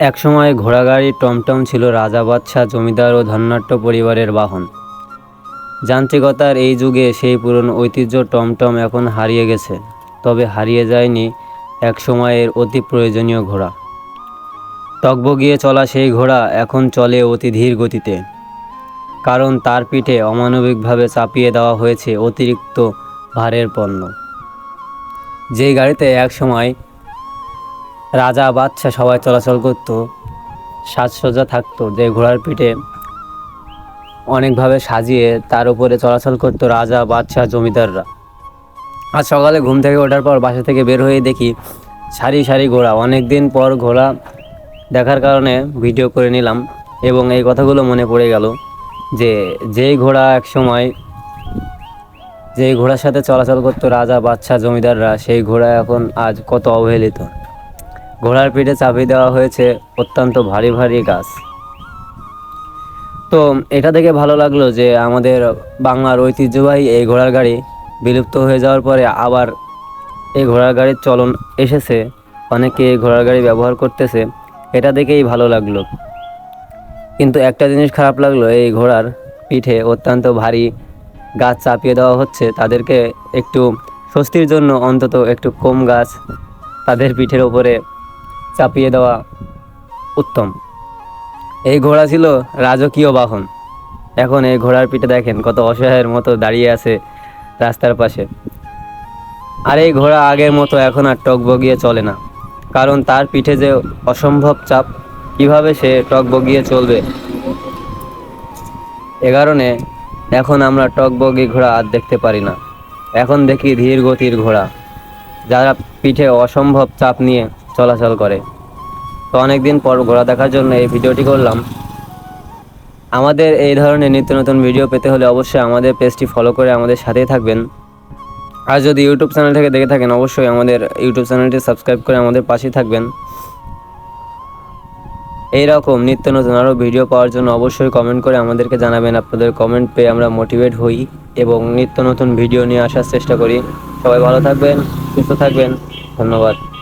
একসময় ঘোড়াগাড়ি টমটম ছিল রাজা বাদশাহ, জমিদার ও ধন্যাট্য পরিবারের বাহন। যান্ত্রিকতার এই যুগে সেই পুরনো ঐতিহ্য টমটম এখন হারিয়ে গেছে, তবে হারিয়ে যায়নি এক সময়ের অতি প্রয়োজনীয় ঘোড়া। টকবগিয়ে চলা সেই ঘোড়া এখন চলে অতি ধীর গতিতে, কারণ তার পিঠে অমানবিকভাবে চাপিয়ে দেওয়া হয়েছে অতিরিক্ত ভারের পণ্য। যেই গাড়িতে এক সময় রাজা বাদশা সবাই চলাচল করত। সাজসজ্জা থাকতো যে ঘোড়ার পিঠে। অনেকভাবে সাজিয়ে তার উপরে চলাচল করতো রাজা, বাদশাহ, জমিদাররা। আজ সকালে ঘুম থেকে ওঠার পর বাসা থেকে বের হয়ে দেখি সারি সারি ঘোড়া। অনেক দিন পর ঘোড়া দেখার কারণে ভিডিও করে নিলাম এবং এই কথাগুলো মনে পড়ে গেল যে যেই ঘোড়া এক সময় যেই ঘোড়ার সাথে চলাচল করতো রাজা, বাদশাহ, জমিদাররা, সেই ঘোড়া এখন আজ কত অবহেলিত। ঘোড়ার পিঠে চাপিয়ে দেওয়া হয়েছে অত্যন্ত ভারী ভারী গাছ। তো এটা দেখে ভালো লাগল যে আমাদের বাংলার ঐতিহ্যবাহী এই ঘোড়ার গাড়ি বিলুপ্ত হয়ে যাওয়ার পরে আবার এই ঘোড়ার গাড়ির চলন এসেছে, অনেকে এই ঘোড়ার গাড়ি ব্যবহার করতেছে, এটা দেখেই ভালো লাগল। কিন্তু একটা জিনিস খারাপ লাগল, এই ঘোড়ার পিঠে অত্যন্ত ভারী গাছ চাপিয়ে দেওয়া হচ্ছে, তাদেরকে একটু স্বস্তির জন্য অন্তত একটু কম গাছ তাদের পিঠের ওপরে চাপিয়ে দেওয়া উত্তম। এই ঘোড়া ছিল রাজকীয় বাহন। এখন এই ঘোড়ার পিঠে দেখেন কত অসহায়ের মতো দাঁড়িয়ে আছে রাস্তার পাশে। আর এই ঘোড়া আগের মতো এখন আর টক বগিয়ে চলে না। কারণ তার পিঠে যে অসম্ভব চাপ, কীভাবে সে টক বগিয়ে চলবে? এ কারণে এখন আমরা টক বগি ঘোড়া আর দেখতে পারি না। এখন দেখি ধীর গতির ঘোড়া, যারা পিঠে অসম্ভব চাপ নিয়ে চলাচল করে। তো অনেকদিন পর ঘোড়া দেখার জন্য এই ভিডিওটি করলাম। আমাদের এই ধরনের নিত্য নতুন ভিডিও পেতে হলে অবশ্যই আমাদের পেজটি ফলো করে আমাদের সাথেই থাকবেন। আর যদি ইউটিউব চ্যানেল থেকে দেখে থাকেন, অবশ্যই আমাদের ইউটিউব চ্যানেলটি সাবস্ক্রাইব করে আমাদের পাশেই থাকবেন। এই রকম নিত্য নতুন আরও ভিডিও পাওয়ার জন্য অবশ্যই কমেন্ট করে আমাদেরকে জানাবেন। আপনাদের কমেন্ট পেয়ে আমরা মোটিভেট হই এবং নিত্য নতুন ভিডিও নিয়ে আসার চেষ্টা করি। সবাই ভালো থাকবেন, সুস্থ থাকবেন। ধন্যবাদ।